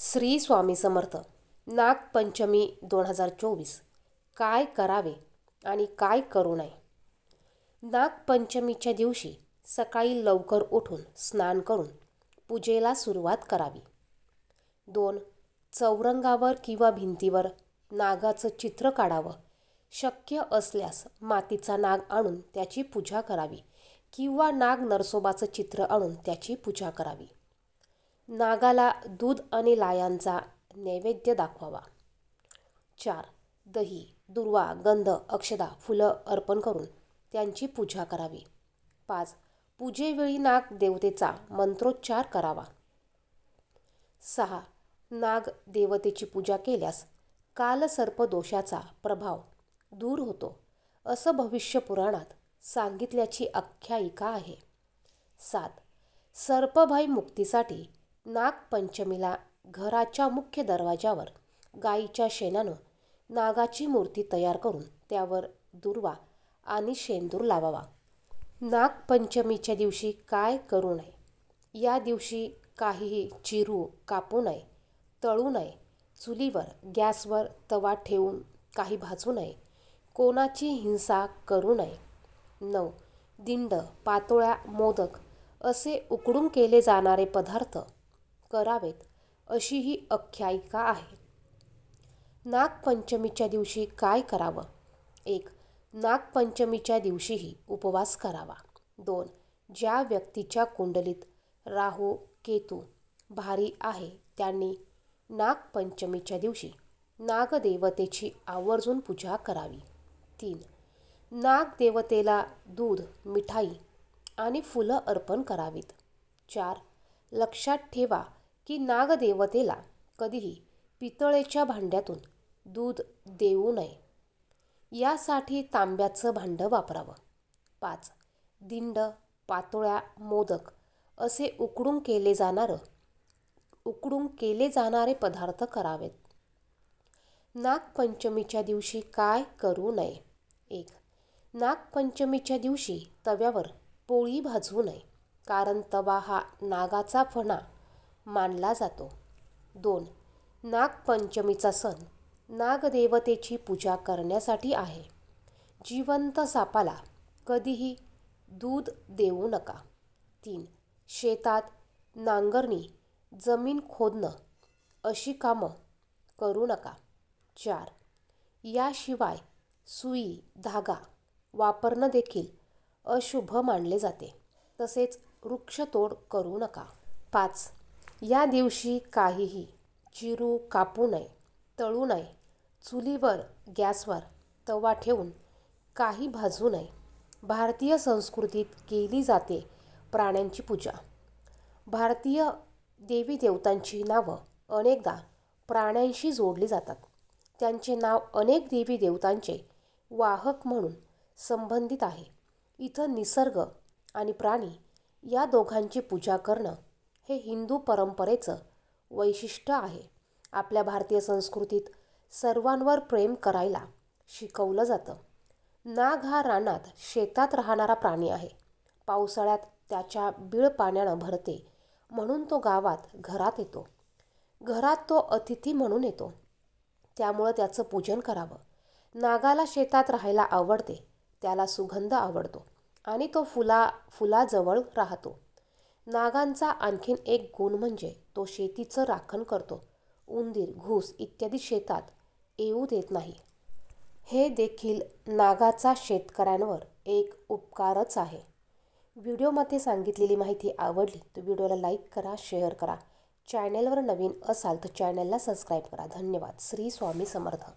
श्री स्वामी समर्थ नागपंचमी दोन हजार चोवीस. काय करावे आणि काय करू नये? नागपंचमीच्या दिवशी सकाळी लवकर उठून स्नान करून पूजेला सुरुवात करावी. दोन चौरंगावर किंवा भिंतीवर नागाचं चित्र काढावं. शक्य असल्यास मातीचा नाग आणून त्याची पूजा करावी किंवा नाग नरसोबाचं चित्र आणून त्याची पूजा करावी. नागाला दूध आणि लायांचा नैवेद्य दाखवावा. चार. दही दुर्वा गंध अक्षदा फुलं अर्पण करून त्यांची पूजा करावी. पाच. पूजेवेळी नाग देवतेचा मंत्रोच्चार करावा. सहा. नाग देवतेची पूजा केल्यास कालसर्पदोषाचा प्रभाव दूर होतो असं भविष्य पुराणात सांगितल्याची आख्यायिका आहे. सात. सर्पभय मुक्तीसाठी नागपंचमीला घराच्या मुख्य दरवाजावर गाईच्या शेणानं नागाची मूर्ती तयार करून त्यावर दुर्वा आणि शेंदूर लावावा. नागपंचमीच्या दिवशी काय करू नये? या दिवशी काहीही चिरू कापू नये तळू नये चुलीवर गॅसवर तवा ठेवून काही भाजू नये कोणाची हिंसा करू नये. नऊ दिंड पातोळ्या मोदक असे उकडून केले जाणारे पदार्थ करावेत अशी ही आख्यायिका आहे. नागपंचमीच्या दिवशी काय करावं? एक नागपंचमीच्या दिवशीही उपवास करावा. दोन ज्या व्यक्तीच्या कुंडलीत राहू केतू भारी आहे त्यांनी नागपंचमीच्या दिवशी नागदेवतेची आवर्जून पूजा करावी. तीन नागदेवतेला दूध मिठाई आणि फुलं अर्पण करावीत. चार लक्षात ठेवा की नागदेवतेला कधीही पितळेच्या भांड्यातून दूध देऊ नये. यासाठी तांब्याचं भांडं वापरावं. पाच दिंड पातोळ्या मोदक असे उकडून केले जाणारं उकडून केले जाणारे पदार्थ करावेत. नागपंचमीच्या दिवशी काय करू नये? एक नागपंचमीच्या दिवशी तव्यावर पोळी भाजू नये कारण तवा हा नागाचा फणा मानला जातो. दोन नागपंचमीचा सण नागदेवतेची पूजा करण्यासाठी आहे. जिवंत सापाला कधीही दूध देऊ नका. तीन शेतात नांगरणी जमीन खोदणं अशी कामं करू नका. चार याशिवाय सुई धागा वापरणं देखील अशुभ मानले जाते. तसेच वृक्षतोड करू नका. पाच या दिवशी काहीही चिरू कापू नये तळू नये चुलीवर गॅसवर तवा ठेवून काही भाजू नये. भारतीय संस्कृतीत केली जाते प्राण्यांची पूजा. भारतीय देवी देवतांची नावं अनेकदा प्राण्यांशी जोडली जातात. त्यांचे नाव अनेक देवी देवतांचे वाहक म्हणून संबंधित आहे. इथं निसर्ग आणि प्राणी या दोघांची पूजा करणं हे हिंदू परंपरेचं वैशिष्ट्य आहे. आपल्या भारतीय संस्कृतीत सर्वांवर प्रेम करायला शिकवलं जातं. नाग हा रानात शेतात राहणारा प्राणी आहे. पावसाळ्यात त्याच्या बीळ पाण्यानं भरते म्हणून तो गावात घरात येतो. घरात तो अतिथी म्हणून येतो. त्यामुळं त्याचं पूजन करावं. नागाला शेतात राहायला आवडते. त्याला सुगंध आवडतो आणि तो फुला फुलाजवळ राहतो. नागांचा आणखीन एक गुण म्हणजे तो शेतीचं राखण करतो. उंदीर घूस इत्यादी शेतात येऊ देत नाही. हे देखील नागाचा शेतकऱ्यांवर एक उपकारच आहे. व्हिडिओमध्ये सांगितलेली माहिती आवडली तर व्हिडिओला लाईक करा शेअर करा. चॅनेलवर नवीन असाल तर चॅनलला सबस्क्राईब करा. धन्यवाद. श्री स्वामी समर्थ.